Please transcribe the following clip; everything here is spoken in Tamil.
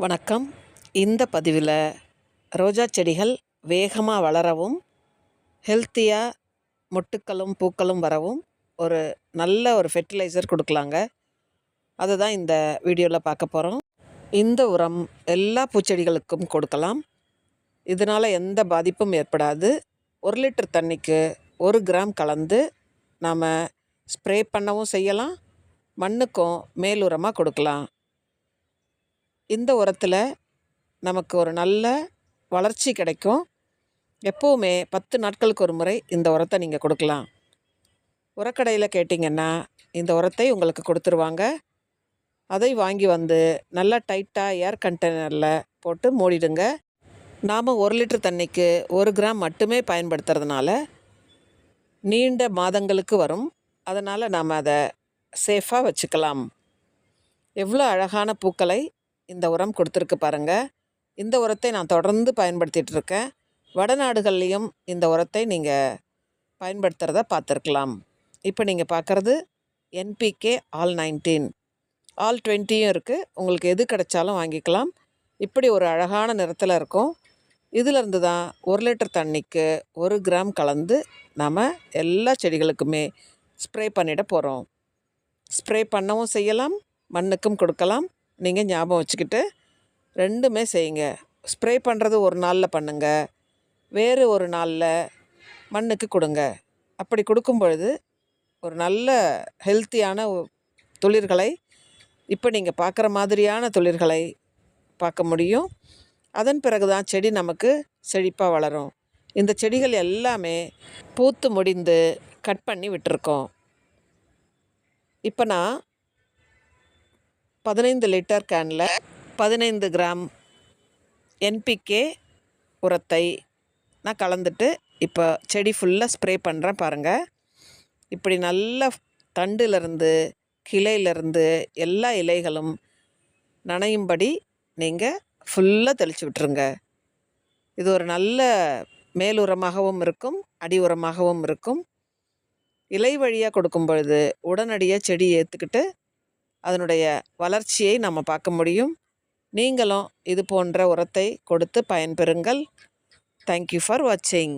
வணக்கம். இந்த பதிவில் ரோஜா செடிகள் வேகமாக வளரவும் ஹெல்த்தியாக மொட்டுக்களும் பூக்களும் வரவும் ஒரு நல்ல ஒரு ஃபெர்டிலைசர் கொடுக்கலாங்க. அதை தான் இந்த வீடியோவில் பார்க்க போகிறோம் இந்த உரம் எல்லா பூச்செடிகளுக்கும் கொடுக்கலாம். இதனால் எந்த பாதிப்பும் ஏற்படாது. ஒரு லிட்டர் தண்ணிக்கு ஒரு கிராம் கலந்து நாம் ஸ்ப்ரே பண்ணவும் செய்யலாம். மண்ணுக்கும் மேலுரமாக கொடுக்கலாம். இந்த உரத்தில் நமக்கு ஒரு நல்ல வளர்ச்சி கிடைக்கும். எப்போவுமே பத்து நாட்களுக்கு ஒரு முறை இந்த உரத்தை நீங்கள் கொடுக்கலாம். உரக்கடையில் கேட்டிங்கன்னா இந்த உரத்தை உங்களுக்கு கொடுத்துருவாங்க. அதை வாங்கி வந்து நல்லா டைட்டாக ஏர் கண்டெய்னரில் போட்டு மூடிடுங்க. நாம் ஒரு லிட்டர் தண்ணிக்கு ஒரு கிராம் மட்டுமே பயன்படுத்துறதுனால நீண்ட மாதங்களுக்கு வரும். அதனால் நாம் அதை சேஃபாக வச்சுக்கலாம். எவ்வளோ அழகான பூக்களை இந்த உரம் கொடுத்துருக்கு பாருங்கள் இந்த உரத்தை நான் தொடர்ந்து பயன்படுத்திகிட்டு இருக்கேன் வடநாடுகள்லேயும் இந்த உரத்தை நீங்கள் பயன்படுத்துகிறத பார்த்துருக்கலாம். இப்போ நீங்கள் பார்க்குறது என்பிகே ஆல் நைன்டீன். ஆல் டுவெண்ட்டியும் இருக்குது உங்களுக்கு எது கிடைச்சாலும் வாங்கிக்கலாம். இப்படி ஒரு அழகான நிறத்தில் இருக்கும். இதிலிருந்து தான் ஒரு லிட்டர் தண்ணிக்கு ஒரு கிராம் கலந்து நாம் எல்லா செடிகளுக்குமே ஸ்ப்ரே பண்ணிட போகிறோம் ஸ்ப்ரே பண்ணவும் செய்யலாம். மண்ணுக்கும் கொடுக்கலாம். நீங்கள் ஞாபகம் வச்சுக்கிட்டு ரெண்டுமே செய்யுங்க. ஸ்ப்ரே பண்ணுறது ஒரு நாளில் பண்ணுங்க. வேறு ஒரு நாளில் மண்ணுக்கு கொடுங்க. அப்படி கொடுக்கும் பொழுது ஒரு நல்ல ஹெல்த்தியான தொழில்களை இப்போ நீங்கள் பார்க்குற மாதிரியான தொழில்களை பார்க்க முடியும். அதன் பிறகு தான் செடி நமக்கு செழிப்பாக வளரும். இந்த செடிகள் எல்லாமே பூத்து முடிந்து கட் பண்ணி விட்டுருக்கோம். இப்போ நான் பதினைந்து லிட்டர் கேனில் பதினைந்து கிராம் என்பிகே உரத்தை நான் கலந்துட்டு இப்போ செடி ஃபுல்லாக ஸ்ப்ரே பண்ணுறேன் பாருங்கள் இப்படி நல்ல தண்டுலேருந்து கிளையிலேருந்து எல்லா இலைகளும் நனையும்படி நீங்கள் ஃபுல்லாக தெளித்து விட்டுருங்க. இது ஒரு நல்ல மேல் உரமாகவும் இருக்கும் அடி உரமாகவும் இருக்கும். இலை வழியாக கொடுக்கும் பொழுது உடனடியாக செடி ஏற்றுக்கிட்டு அதனுடைய வளர்ச்சியை நம்ம பார்க்க முடியும். நீங்களும் இது போன்ற உரத்தை கொடுத்து பயன்பெறுங்கள். தேங்க்யூ ஃபார் வாட்சிங்